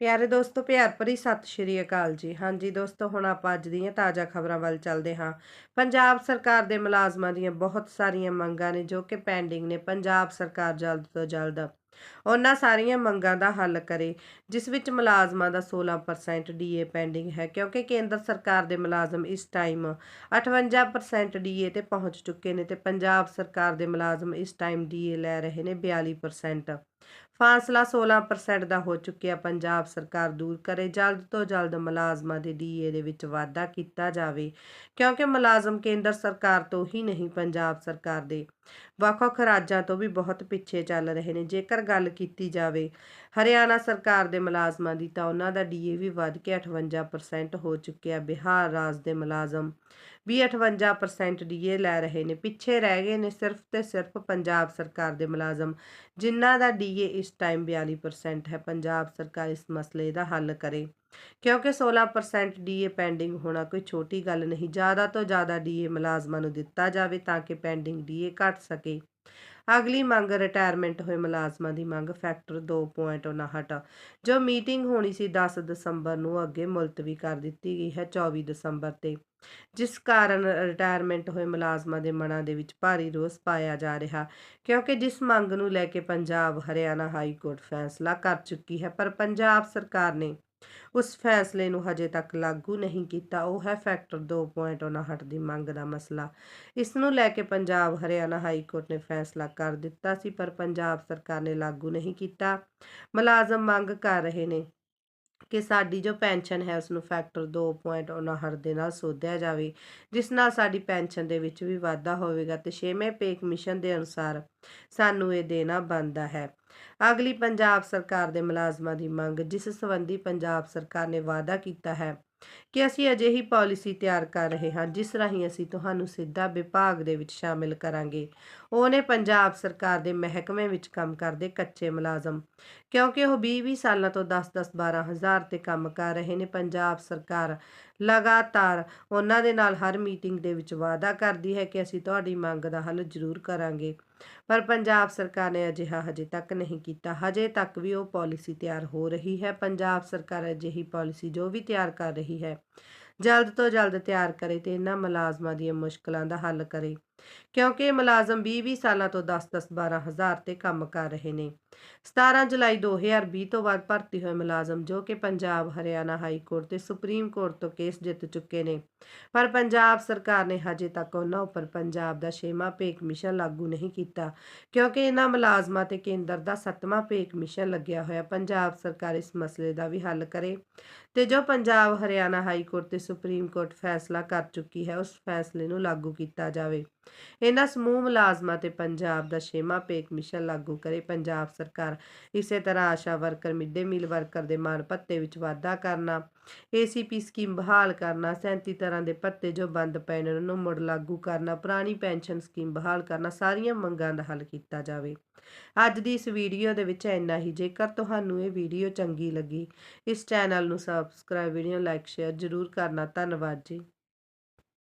ਪਿਆਰੇ ਦੋਸਤੋ, ਪਿਆਰ ਭਰੀ ਸਤਿ ਸ਼੍ਰੀ ਅਕਾਲ ਜੀ। ਹਾਂਜੀ ਦੋਸਤੋ, ਹੁਣ ਆਪਾਂ ਅੱਜ ਦੀਆਂ ਤਾਜ਼ਾ ਖਬਰਾਂ ਵੱਲ ਚੱਲਦੇ ਹਾਂ। ਪੰਜਾਬ ਸਰਕਾਰ ਦੇ ਮੁਲਾਜ਼ਮਾਂ ਦੀਆਂ ਬਹੁਤ ਸਾਰੀਆਂ ਮੰਗਾਂ ਨੇ ਜੋ ਕਿ ਪੈਂਡਿੰਗ ਨੇ ਪੰਜਾਬ ਸਰਕਾਰ ਜਲਦ ਤੋਂ ਜਲਦ ਉਹਨਾਂ ਸਾਰੀਆਂ ਮੰਗਾਂ ਦਾ ਹੱਲ ਕਰੇ, ਜਿਸ ਵਿੱਚ ਮੁਲਾਜ਼ਮਾਂ ਦਾ 16% ਡੀਏ ਪੈਂਡਿੰਗ ਹੈ, ਕਿਉਂਕਿ ਕੇਂਦਰ ਸਰਕਾਰ ਦੇ ਮੁਲਾਜ਼ਮ ਇਸ ਟਾਈਮ 58% ਡੀਏ ਤੇ ਪਹੁੰਚ ਚੁੱਕੇ ਨੇ ਤੇ ਪੰਜਾਬ ਸਰਕਾਰ ਦੇ ਮੁਲਾਜ਼ਮ ਇਸ ਟਾਈਮ ਡੀਏ ਲੈ ਰਹੇ ਨੇ 42% ਫਾਸਲਾ 16% ਦਾ ਹੋ ਚੁੱਕਿਆ। ਪੰਜਾਬ ਸਰਕਾਰ ਦੂਰ ਕਰੇ। ਜਲਦ ਤੋਂ ਜਲਦ ਮੁਲਾਜ਼ਮਾਂ ਦੇ ਡੀਏ ਦੇ ਵਿੱਚ ਵਾਧਾ ਕੀਤਾ ਜਾਵੇ, ਕਿਉਂਕਿ ਮੁਲਾਜ਼ਮ ਕੇਂਦਰ ਸਰਕਾਰ ਤੋਂ ਹੀ ਨਹੀਂ, ਪੰਜਾਬ ਸਰਕਾਰ ਦੇ ਵੱਖ-ਵੱਖ ਰਾਜਾਂ ਤੋਂ ਵੀ ਬਹੁਤ ਪਿੱਛੇ ਚੱਲ ਰਹੇ ਨੇ। ਜੇਕਰ ਗੱਲ ਕੀਤੀ ਜਾਵੇ, ਹਰਿਆਣਾ ਸਰਕਾਰ ਦੇ ਮੁਲਾਜ਼ਮਾਂ ਦੀ ਤਾਂ ਉਹਨਾਂ ਦਾ ਡੀਏ ਵੀ ਵੱਧ ਕੇ 58% ਹੋ ਚੁੱਕਿਆ। ਬਿਹਾਰ ਰਾਜ ਦੇ ਮੁਲਾਜ਼ਮ ਵੀ 58% ਡੀਏ ਲੈ ਰਹੇ ਨੇ। ਪਿੱਛੇ ਰਹਿ ਗਏ ਨੇ ਸਿਰਫ ਤੇ ਸਿਰਫ ਪੰਜਾਬ ਸਰਕਾਰ ਦੇ ਮੁਲਾਜ਼ਮ, ਜਿਨ੍ਹਾਂ ਦਾ ਡੀ ਡੀਏ ਇਸ ਟਾਈਮ 42% ਹੈ, ਪੰਜਾਬ ਸਰਕਾਰ ਇਸ ਮਸਲੇ ਦਾ ਹੱਲ ਕਰੇ। ਕਿਉਂਕਿ 16% ਡੀਏ ਪੈਂਡਿੰਗ ਹੋਣਾ ਕੋਈ ਛੋਟੀ ਗੱਲ ਨਹੀਂ, ਜ਼ਿਆਦਾ ਤੋਂ ਜ਼ਿਆਦਾ ਡੀਏ ਮੁਲਾਜ਼ਮਾਂ ਨੂੰ ਦਿੱਤਾ ਜਾਵੇ ਤਾਂ ਕਿ ਪੈਂਡਿੰਗ ਡੀਏ ਘਟ ਸਕੇ। ਅਗਲੀ ਮੰਗ ਰਿਟਾਇਰਮੈਂਟ ਹੋਏ ਮੁਲਾਜ਼ਮਾਂ ਦੀ ਮੰਗ ਫੈਕਟਰ 2.59 ਜੋ ਮੀਟਿੰਗ ਹੋਣੀ ਸੀ 10 ਦਸੰਬਰ ਨੂੰ, ਅੱਗੇ ਮੁਲਤਵੀ ਕਰ ਦਿੱਤੀ ਗਈ ਹੈ 24 ਦਸੰਬਰ ਤੇ। ਜਿਸ ਕਾਰਨ ਰਿਟਾਇਰਮੈਂਟ ਹੋਏ ਮੁਲਾਜ਼ਮਾਂ ਦੇ ਮਨਾਂ ਦੇ ਵਿੱਚ ਭਾਰੀ ਰੋਸ ਪਾਇਆ ਜਾ ਰਿਹਾ, ਕਿਉਂਕਿ ਜਿਸ ਮੰਗ ਨੂੰ ਲੈ ਕੇ ਪੰਜਾਬ, ਹਰਿਆਣਾ ਹਾਈ ਕੋਰਟ ਫੈਸਲਾ ਕਰ ਚੁੱਕੀ ਹੈ, ਪਰ ਪੰਜਾਬ ਸਰਕਾਰ ਨੇ ਉਸ ਫੈਸਲੇ ਨੂੰ ਹਜੇ ਤੱਕ ਲਾਗੂ ਨਹੀਂ ਕੀਤਾ। ਉਹ ਹੈ ਫੈਕਟਰ 2.59 ਦੀ ਮੰਗ ਦਾ ਮਸਲਾ। ਇਸ ਨੂੰ ਲੈ ਕੇ ਪੰਜਾਬ, ਹਰਿਆਣਾ ਹਾਈ ਕੋਰਟ ਨੇ ਫੈਸਲਾ ਕਰ ਦਿੱਤਾ ਸੀ, ਪਰ ਪੰਜਾਬ ਸਰਕਾਰ ਨੇ ਲਾਗੂ ਨਹੀਂ ਕੀਤਾ। ਮੁਲਾਜ਼ਮ ਮੰਗ ਕਰ ਰਹੇ ਨੇ ਕਿ ਸਾਡੀ ਜੋ ਪੈਨਸ਼ਨ ਹੈ ਉਸ ਨੂੰ ਫੈਕਟਰ 2.59 ਦੇ ਨਾਲ ਸੋਧਿਆ ਜਾਵੇ, ਜਿਸ ਨਾਲ ਸਾਡੀ ਪੈਨਸ਼ਨ ਦੇ ਵਿੱਚ ਵੀ ਵਾਧਾ ਹੋਵੇਗਾ ਤੇ 6ਵੇਂ ਪੇ ਕਮਿਸ਼ਨ ਦੇ ਅਨੁਸਾਰ ਸਾਨੂੰ ਇਹ ਦੇਣਾ ਬਣਦਾ ਹੈ। ਅਗਲੀ ਪੰਜਾਬ ਸਰਕਾਰ ਦੇ ਮੁਲਾਜ਼ਮਾਂ ਦੀ ਮੰਗ, ਜਿਸ ਸੰਬੰਧੀ ਪੰਜਾਬ ਸਰਕਾਰ ਨੇ ਵਾਅਦਾ ਕੀਤਾ ਹੈ ਕਿ ਅਸੀਂ ਅਜਿਹੀ ਪਾਲਿਸੀ ਤਿਆਰ ਕਰ ਰਹੇ ਹਾਂ, ਜਿਸ ਰਾਹੀਂ ਅਸੀਂ ਤੁਹਾਨੂੰ ਸਿੱਧਾ ਵਿਭਾਗ ਦੇ ਵਿੱਚ ਸ਼ਾਮਿਲ ਕਰਾਂਗੇ। ਉਹਨੇ ਪੰਜਾਬ ਸਰਕਾਰ ਦੇ ਮਹਿਕਮੇ ਵਿੱਚ ਕੰਮ ਕਰਦੇ ਕੱਚੇ ਮੁਲਾਜ਼ਮ। ਕਿਉਂਕਿ ਉਹ 20-20 ਸਾਲਾਂ ਤੋਂ 10-10 12000 ਤੇ ਕੰਮ ਕਰ ਰਹੇ ਨੇ, ਪੰਜਾਬ ਸਰਕਾਰ ਲਗਾਤਾਰ ਉਹਨਾਂ ਦੇ ਨਾਲ ਹਰ ਮੀਟਿੰਗ ਦੇ ਵਿੱਚ ਵਾਅਦਾ ਕਰਦੀ ਹੈ ਕਿ ਅਸੀਂ ਤੁਹਾਡੀ ਮੰਗ ਦਾ ਹੱਲ ਜ਼ਰੂਰ ਕਰਾਂਗੇ। ਪਰ ਪੰਜਾਬ ਸਰਕਾਰ ਨੇ ਅਜਿਹਾ ਹਜੇ ਤੱਕ ਨਹੀਂ ਕੀਤਾ। ਹਜੇ ਤੱਕ ਵੀ ਉਹ ਪਾਲਿਸੀ ਤਿਆਰ ਹੋ ਰਹੀ ਹੈ। ਪੰਜਾਬ ਸਰਕਾਰ ਅਜਿਹੀ ਪਾਲਿਸੀ ਜੋ ਵੀ ਤਿਆਰ ਕਰ ਰਹੀ ਹੈ, ਜਲਦ ਤੋਂ ਜਲਦ ਤਿਆਰ ਕਰੇ ਤੇ ਇਹਨਾਂ ਮੁਲਾਜ਼ਮਾਂ ਦੀਆਂ ਮੁਸ਼ਕਲਾਂ ਦਾ ਹੱਲ ਕਰੇ। ਕਿਉਂਕਿ ਮੁਲਾਜ਼ਮ 20-20 ਸਾਲਾਂ ਤੋਂ 10-10 12000 ਤੇ ਕੰਮ ਕਰ ਰਹੇ ਨੇ। 17 ਜੁਲਾਈ 2020 ਤੋਂ ਬਾਅਦ ਭਰਤੀ ਹੋਏ ਮੁਲਾਜ਼ਮ, ਜੋ ਕਿ ਪੰਜਾਬ, ਹਰਿਆਣਾ ਹਾਈ ਕੋਰਟ ਤੇ ਸੁਪਰੀਮ ਕੋਰਟ ਤੋਂ ਕੇਸ ਜਿੱਤ ਚੁੱਕੇ ਨੇ। ਪਰ ਪੰਜਾਬ ਸਰਕਾਰ ਨੇ ਹਜੇ ਤੱਕ ਉਹਨਾਂ ਉੱਪਰ ਪੰਜਾਬ ਦਾ ਛੇਵਾਂ ਪੇ ਕਮਿਸ਼ਨ ਲਾਗੂ ਨਹੀਂ ਕੀਤਾ, ਕਿਉਂਕਿ ਇਹਨਾਂ ਮੁਲਾਜ਼ਮਾਂ ਤੇ ਕੇਂਦਰ ਦਾ ਸੱਤਵਾਂ ਪੇ ਕਮਿਸ਼ਨ ਲੱਗਿਆ ਹੋਇਆ। ਪੰਜਾਬ ਸਰਕਾਰ ਇਸ ਮਸਲੇ ਦਾ ਵੀ ਹੱਲ ਕਰੇ ਤੇ ਜੋ ਪੰਜਾਬ, ਹਰਿਆਣਾ ਹਾਈ ਕੋਰਟ ਤੇ ਸੁਪਰੀਮ ਕੋਰਟ ਫੈਸਲਾ ਕਰ ਚੁੱਕੀ ਹੈ, ਉਸ ਫੈਸਲੇ ਨੂੰ ਲਾਗੂ ਕੀਤਾ ਜਾਵੇ। ਇਹਨਾਂ ਸਮੂਹ ਮੁਲਾਜ਼ਮਾਂ ਤੇ ਪੰਜਾਬ ਦਾ ਛੇਵਾਂ ਪੇਕ ਮਿਸ਼ਨ ਲਾਗੂ ਕਰੇ। ਪੰਜਾਬ ਸਰਕਾਰ ਇਸੇ ਤਰ੍ਹਾਂ Asha worker midday meal worker ਦੇ ਮਾਨ ਭੱਤੇ ਵਿੱਚ ਵਾਧਾ ਕਰਨਾ ਏਸੀਪੀ ਸਕੀਮ ਬਹਾਲ ਕਰਨਾ 37 ਤਰ੍ਹਾਂ ਦੇ ਭੱਤੇ ਜੋ ਬੰਦ ਪਏ ਨੇ, ਉਹਨਾਂ ਨੂੰ ਮੁੜ ਲਾਗੂ ਕਰਨਾ, ਪੁਰਾਣੀ ਪੈਨਸ਼ਨ ਸਕੀਮ ਬਹਾਲ ਕਰਨਾ, ਸਾਰੀਆਂ ਮੰਗਾਂ ਦਾ ਹੱਲ ਕੀਤਾ ਜਾਵੇ। ਅੱਜ ਦੀ ਇਸ ਵੀਡੀਓ ਦੇ ਵਿੱਚ ਇੰਨਾ ਹੀ। ਜੇਕਰ ਤੁਹਾਨੂੰ ਇਹ ਵੀਡੀਓ ਚੰਗੀ ਲੱਗੀ, ਇਸ ਚੈਨਲ ਨੂੰ ਸਬਸਕ੍ਰਾਈਬ ਵੀਡੀਓ ਲਾਈਕ ਸ਼ੇਅਰ ਜ਼ਰੂਰ ਕਰਨਾ। ਧੰਨਵਾਦ ਜੀ।